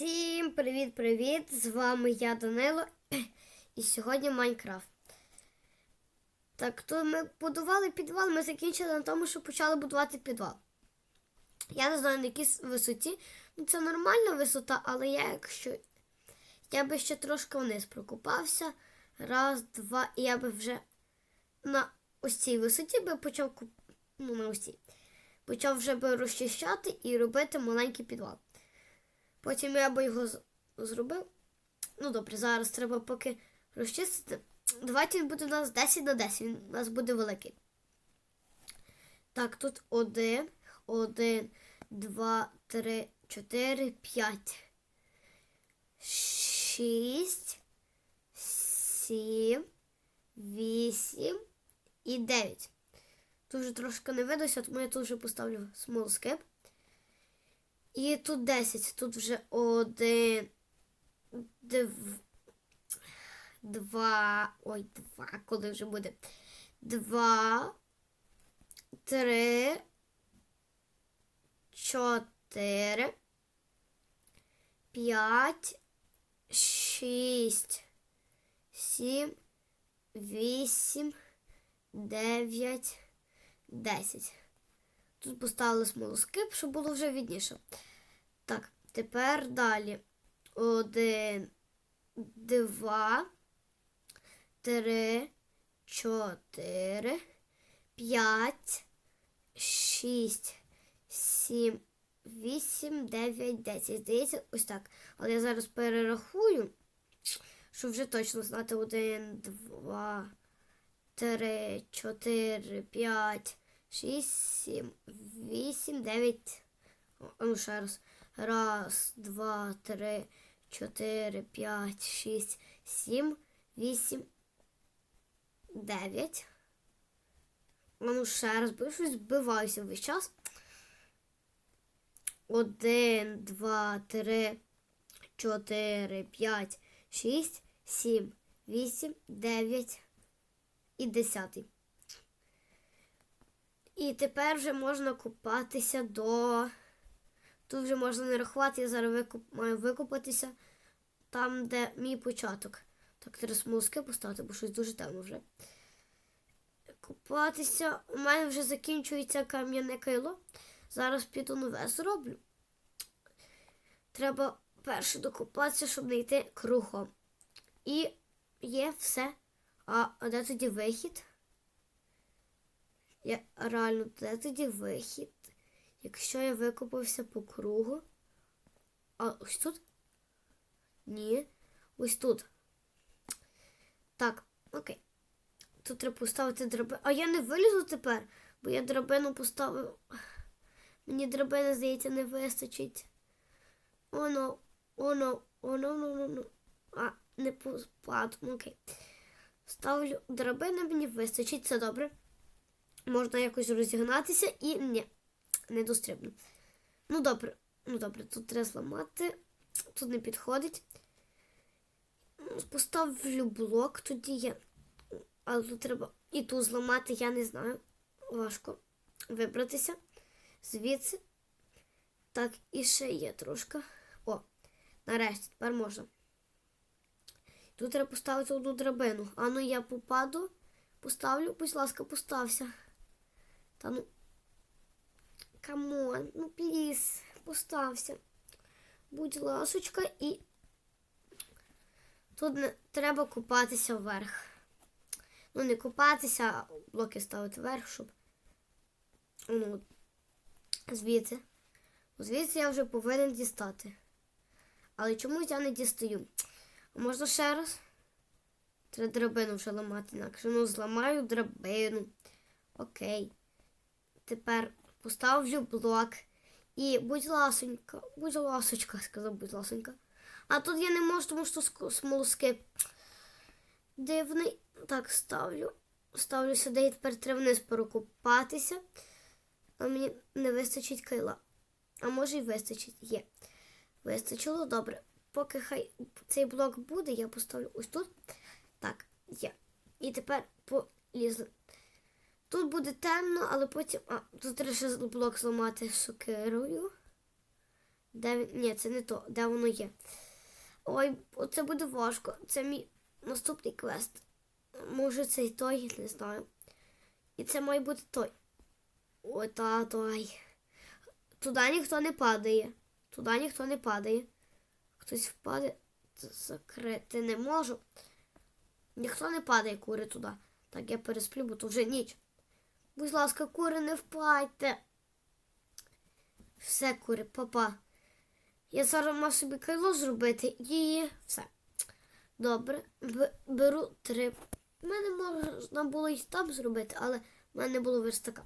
Всім привіт-привіт! З вами я Данило і сьогодні Майнкрафт. Так, то ми будували підвал, ми закінчили на тому, що почали будувати підвал. Я не знаю на якій висоті. Ну, це нормальна висота, але я якщо. Я би ще трошки вниз прокопався. Раз, два, і я би вже на ось цій висоті би почав ну, на ось цій. Почав вже би розчищати і робити маленький підвал. Потім я би його зробив. Ну добре, зараз треба поки розчистити. Давайте він буде у нас 10 на 10, він у нас буде великий. Так, тут один, один, два, три, чотири, п'ять, шість, сім, вісім і дев'ять. Тут вже трошки не видося, тому я тут вже поставлю small і тут 10, тут вже один, дв, два, ой, два, коли вже буде. Два, три, чотири, п'ять, шість, сім, вісім, дев'ять, десять. Тут поставили смолоскип, щоб було вже відніше. Так, тепер далі. Один, два, три, чотири, п'ять, шість, сім, вісім, дев'ять, десять. Здається, ось так. Але я зараз перерахую, щоб вже точно знати. Один, два, три, чотири, п'ять, шість, сім, вісім, дев'ять. Ну, ще раз. Раз, два, три, чотири, п'ять, шість, сім, вісім, дев'ять. Ну, ще раз, бо щось збиваюся весь час. Один, два, три, чотири, п'ять, шість, сім, вісім, дев'ять і десятий. І тепер вже можна купатися до. Тут вже можна не рахувати, я зараз викуп... маю викупатися там, де мій початок. Так, треба смолоски поставити, бо щось дуже темно вже. Купатися. У мене вже закінчується кам'яне кайло. Зараз піду нове зроблю. Треба перше докупатися, щоб не йти кругом. І є все. А, а де тоді вихід? Я реально, де тоді вихід? Якщо я викопався по кругу. А ось тут? Ні. Ось тут. Так, окей. Тут треба поставити драбину. А я не вилізу тепер, бо я драбину поставив. Мені драбини, здається, не вистачить. Оно, оно, оно, ну, ну. А, не попаду. Окей. Ставлю драбини, мені вистачить, це добре. Можна якось розігнатися і ні, не дострибну. Ну добре, ну добре, тут треба зламати. Тут не підходить. Ну, Поставлю блок, тоді я. Але тут треба і тут зламати, я не знаю. Важко вибратися звідси. Так, і ще є трошки. О, нарешті, тепер можна. Тут треба поставити одну драбину. А ну я попаду, поставлю, будь ласка, постався. Та ну. Камон, ну пліз, постався. Будь ласочка, і тут не треба купатися вверх. Ну, не купатися, а блоки ставити вверх, щоб. Ну, звідси. Звідси я вже повинен дістати. Але чомусь я не дістаю. Можна ще раз? Треба драбину вже ламати інакше. Ну, зламаю драбину. Окей. Тепер поставлю блок. І будь ласонька, будь ласочка, сказав, будь ласонька. А тут я не можу, тому що ск- смолоскип дивний. Так, ставлю. Ставлю сюди і тепер треба вниз перекупатися. А мені не вистачить кайла. А може й вистачить. Є. Вистачило, добре. Поки хай цей блок буде, я поставлю ось тут. Так, є. І тепер полізли. Тут буде темно, але потім. А, тут треба ще блок зламати сокирою. Де він? Ні, це не то. Де воно є? Ой, оце буде важко. Це мій наступний квест. Може, це і той, не знаю. І це має бути той. Ой, та той. Туди ніхто не падає. Туди ніхто не падає. Хтось впаде, закрити не можу. Ніхто не падає кури туди. Так, я пересплю, бо то вже ніч. Будь ласка, кури, не впадьте. Все, кури, папа. Я зараз мав собі кайло зробити і все. Добре, беру три. У мене можна було і там зробити, але в мене не було верстака.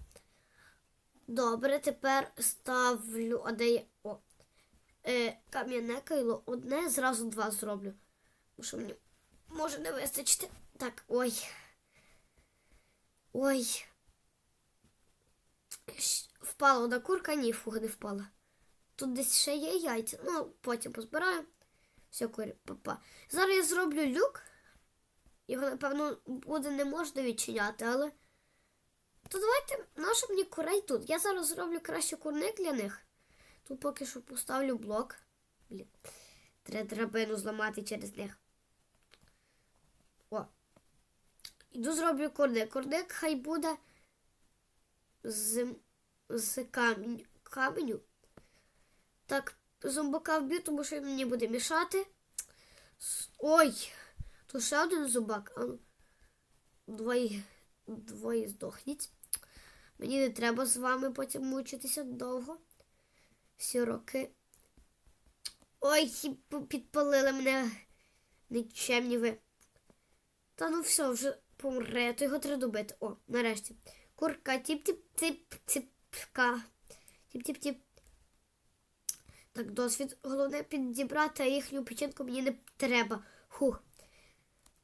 Добре, тепер ставлю. А де є? О. Е, кам'яне кайло. Одне, зразу два зроблю. Що мені може не вистачити. Так, ой. Ой. Впала одна курка, ні, фуга не впала. Тут десь ще є яйця. Ну, потім позбираю. Все, курі, папа. Зараз я зроблю люк. Його, напевно, буде не можна відчиняти, але. То давайте нашу мені курей тут. Я зараз зроблю краще курник для них. Тут поки що поставлю блок. Блін. Треба драбину зламати через них. О. Іду зроблю курник. Курник хай буде з, з камінь, каменю. Так, зомбака вб'ю, тому що він мені буде мішати. Ой! Тут ще один зубак. А ну, двоє, двоє здохніть. Мені не треба з вами потім мучитися довго. Всі роки. Ой, підпалили мене нікчемні ви. Та ну все, вже помре, то його треба добити. О, нарешті. Курка, тіп-тіп-тіп-тіпка. Тіп-тіп-тіп. Так, досвід. Головне підібрати, а їхню печінку мені не треба. Хух.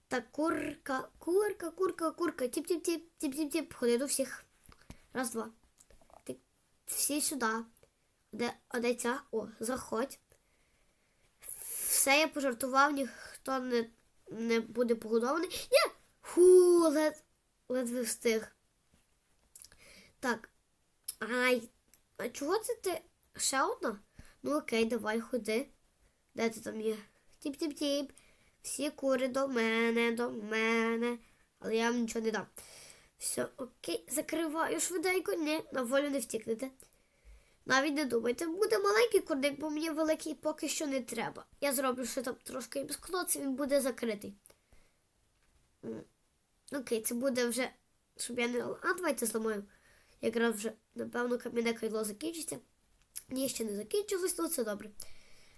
Так, курка, курка, курка, курка. Тіп-тіп-тіп, тіп-тіп-тіп. Ходи до всіх. Раз, два. Ти всі сюди. Де, де ця? О, заходь. Все, я пожартував, ніхто не, не буде погодований. Ні! Ху, лед, ледве встиг. Так. Ай. А чого це ти? Ще одна? Ну окей, давай ходи. Де ти там є? Тіп-тіп-тіп. Всі кури до мене, до мене. Але я вам нічого не дам. Все, окей, закриваю швиденько. Ні, на волю не втікнете. Навіть не думайте, буде маленький курник, бо мені великий поки що не треба. Я зроблю ще там трошки їм скло, це він буде закритий. Окей, це буде вже, щоб я не. А давайте зламаю. Якраз вже, напевно, кам'яне кайло закінчиться. Ні, ще не закінчилось, ну це добре.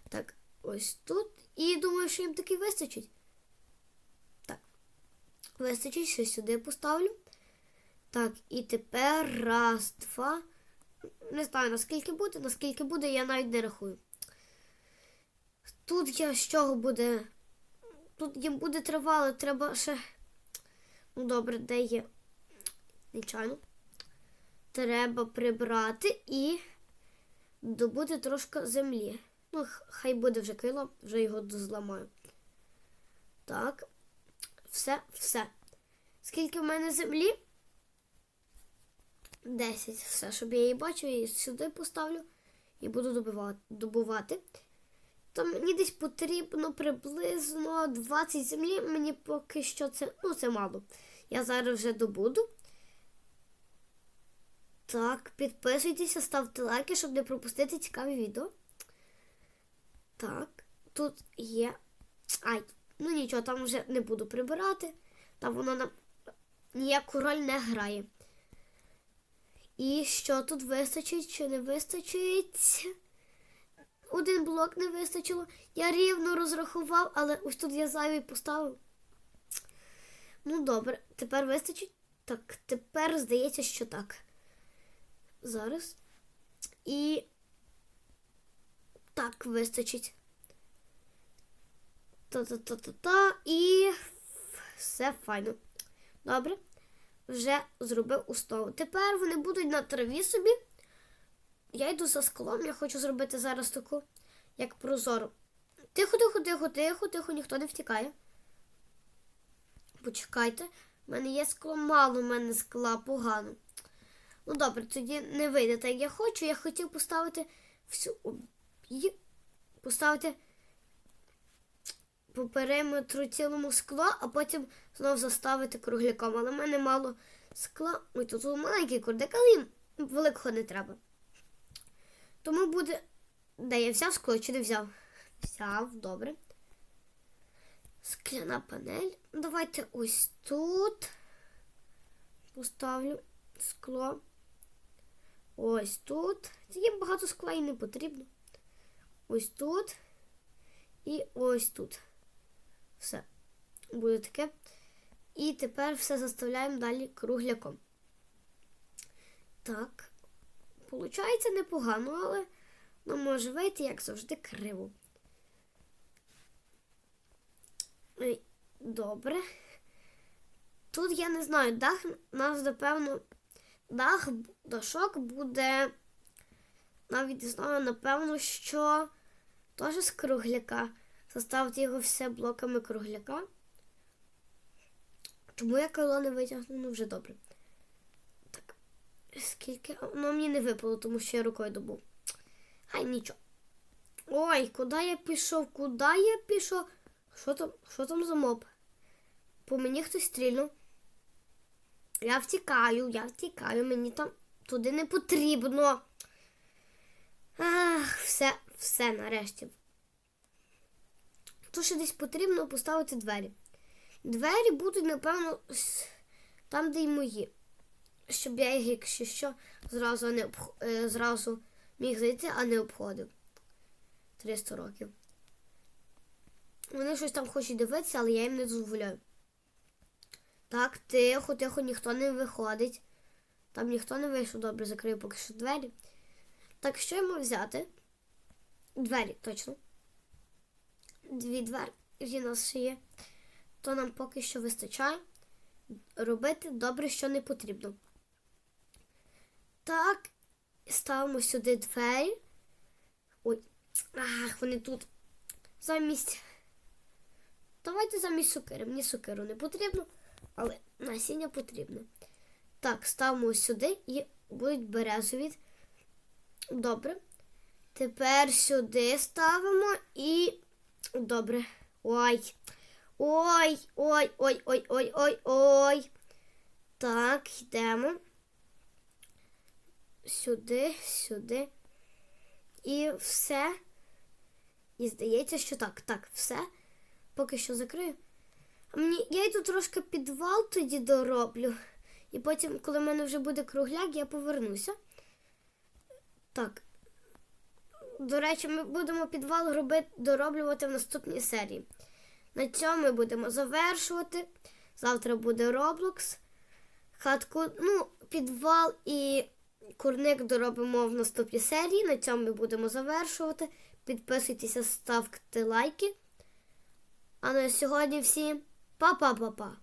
Так, ось тут. І думаю, що їм таки вистачить. Так. Вистачить, що сюди поставлю. Так, і тепер раз, два. Не знаю, наскільки буде, наскільки буде, я навіть не рахую. Тут я з чого буде. Тут їм буде тривало, треба ще. Ну, добре, де є. Нечайно. Треба прибрати і добути трошки землі. Ну, хай буде вже кило, вже його зламаю. Так. Все, все. Скільки в мене землі? 10. Все, щоб я її бачив, я її сюди поставлю і буду добувати. То мені десь потрібно приблизно 20 землі. Мені поки що це. Ну, це мало. Я зараз вже добуду. Так, підписуйтеся, ставте лайки, щоб не пропустити цікаві відео. Так, тут є. Ай, ну нічого, там вже не буду прибирати. Там воно нам ніяку роль не грає. І що тут вистачить чи не вистачить? Один блок не вистачило. Я рівно розрахував, але ось тут я зайвий поставив. Ну, добре, тепер вистачить. Так, тепер здається, що так. Зараз. І так вистачить. Та-та-та-та-та. І все файно. Добре. Вже зробив основу. Тепер вони будуть на траві собі. Я йду за склом, я хочу зробити зараз таку, як прозору. Тихо, тихо, тихо, тихо, тихо, ніхто не втікає. Почекайте, в мене є скло, мало в мене скла погано. Ну добре, тоді не вийде так, як я хочу. Я хотів поставити всю. Поставити по периметру цілому скло, а потім знову заставити кругляком. Але в мене мало скла. Ой, тут маленький курдик, але їм великого не треба. Тому буде. Де я взяв скло чи не взяв? Взяв, добре. Скляна панель. Давайте ось тут поставлю скло. Ось тут. Їм багато скла і не потрібно. Ось тут. І ось тут. Все. Буде таке. І тепер все заставляємо далі кругляком. Так. Получається непогано, але ну, може вийти, як завжди, криво. Добре. Тут я не знаю, дах нас, напевно, дах, дашок буде. Навіть знаю, напевно, що теж з кругляка. Заставити його все блоками кругляка. Чому я крило не витягну? Ну вже добре. Так. Скільки? Воно мені не випало, тому що я рукою добув. Хай нічого. Ой, куди я пішов? Куди я пішов? Що там, що там за моб? По мені хтось стрільнув. Я втікаю, я втікаю, мені там туди не потрібно. Ах, все, все нарешті. Тут ще десь потрібно поставити двері. Двері будуть, напевно, там, де й мої. Щоб я їх, якщо що, зразу, не обх... е, зразу міг зайти, а не обходив. 300 років. Вони щось там хочуть дивитися, але я їм не дозволяю. Так, тихо, тихо, ніхто не виходить. Там ніхто не вийшов, добре, закрию поки що двері. Так, що йому взяти? Двері, точно. Дві двері у нас ще є. То нам поки що вистачає. Робити добре, що не потрібно. Так, ставимо сюди двері. Ой, ах, вони тут. Замість. Давайте замість сукери. Мені сукеру не потрібно, але насіння потрібно. Так, ставимо сюди і будуть березові. Добре. Тепер сюди ставимо і. Добре. Ой. Ой, ой, ой, ой, ой, ой, ой. Так, йдемо. Сюди, сюди. І все. І здається, що так. Так, все. Поки що закрию. Мені, я йду трошки підвал тоді дороблю. І потім, коли в мене вже буде кругляк, я повернуся. Так. До речі, ми будемо підвал робити, дороблювати в наступній серії. На цьому ми будемо завершувати. Завтра буде Roblox. Хатку, ну, підвал і курник доробимо в наступній серії. На цьому ми будемо завершувати. Підписуйтеся, ставте лайки. А на сьогодні всім па-па-па-па!